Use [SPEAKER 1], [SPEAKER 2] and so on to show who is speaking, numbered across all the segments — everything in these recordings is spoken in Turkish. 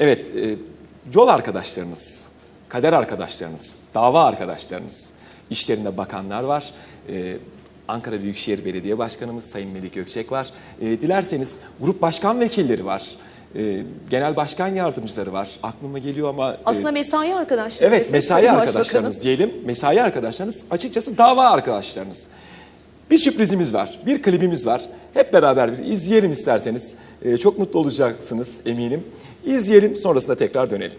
[SPEAKER 1] Evet, e, yol arkadaşlarınız, kader arkadaşlarınız, dava arkadaşlarınız, işlerinde bakanlar var. E, Ankara Büyükşehir Belediye Başkanımız Sayın Melik Gökçek var. E, dilerseniz grup başkan vekilleri var. E, genel başkan yardımcıları var. Aklıma geliyor ama... e,
[SPEAKER 2] Aslında mesai arkadaşları.
[SPEAKER 1] Evet mesai arkadaşlarınız diyelim. Mesai arkadaşlarınız açıkçası dava arkadaşlarınız. Bir sürprizimiz var. Bir klibimiz var. Hep beraber bir izleyelim isterseniz. Ee, çok mutlu olacaksınız eminim. İzleyelim sonrasında tekrar dönelim.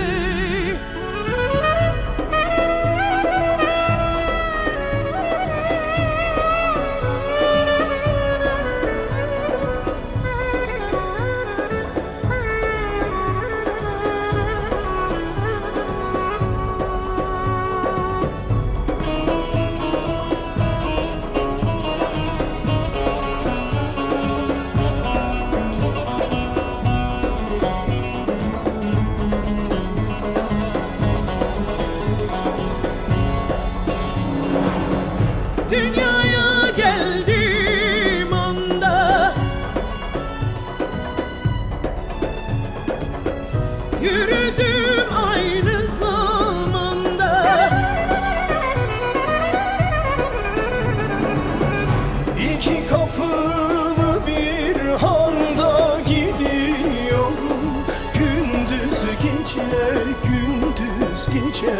[SPEAKER 3] Dünyaya geldim anda. Yürüdüm aynı zamanda.
[SPEAKER 4] İki kapılı bir handa gidiyorum. Gündüz gece, gündüz gece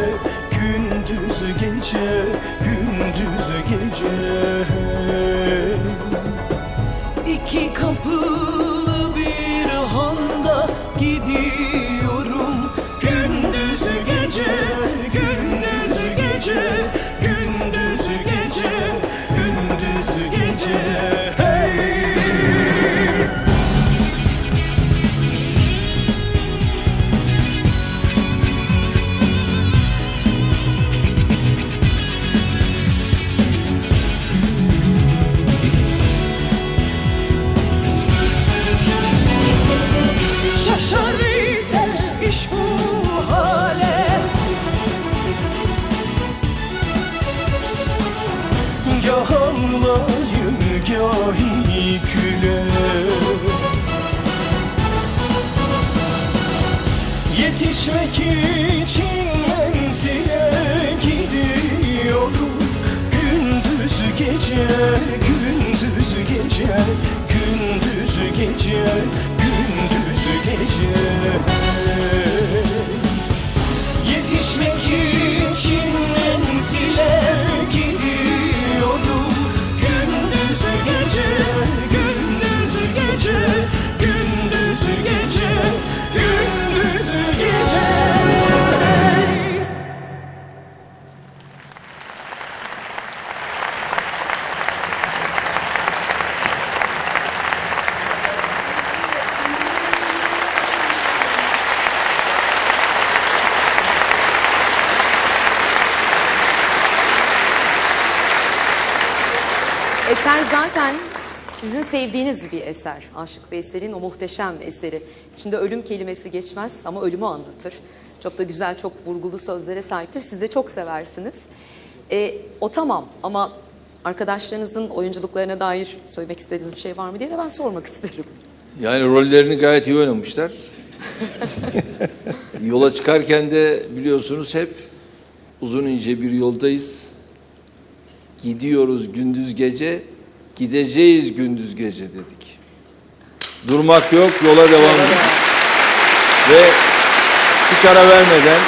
[SPEAKER 3] İki kapılı
[SPEAKER 4] gahi küle Yetişmek için menzile gidiyorum. Gündüz gece, gündüz gece Gündüz gece, gündüz gece. Yetişmek için
[SPEAKER 2] Eser zaten sizin sevdiğiniz bir eser. Aşık Veysel'in o muhteşem eseri. İçinde ölüm kelimesi geçmez ama ölümü anlatır. Çok da güzel, çok vurgulu sözlere sahiptir. Siz de çok seversiniz. E, o tamam ama arkadaşlarınızın oyunculuklarına dair söylemek istediğiniz bir şey var mı diye de ben sormak isterim.
[SPEAKER 5] Yani rollerini gayet iyi oynamışlar. Yola çıkarken de biliyorsunuz hep uzun ince bir yoldayız. Gidiyoruz gündüz gece, gideceğiz gündüz gece dedik. Durmak yok, yola devam edelim. Ve hiç ara vermeden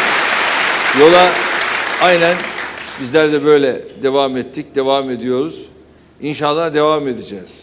[SPEAKER 5] yola aynen bizler de böyle devam ettik, devam ediyoruz. İnşallah devam edeceğiz.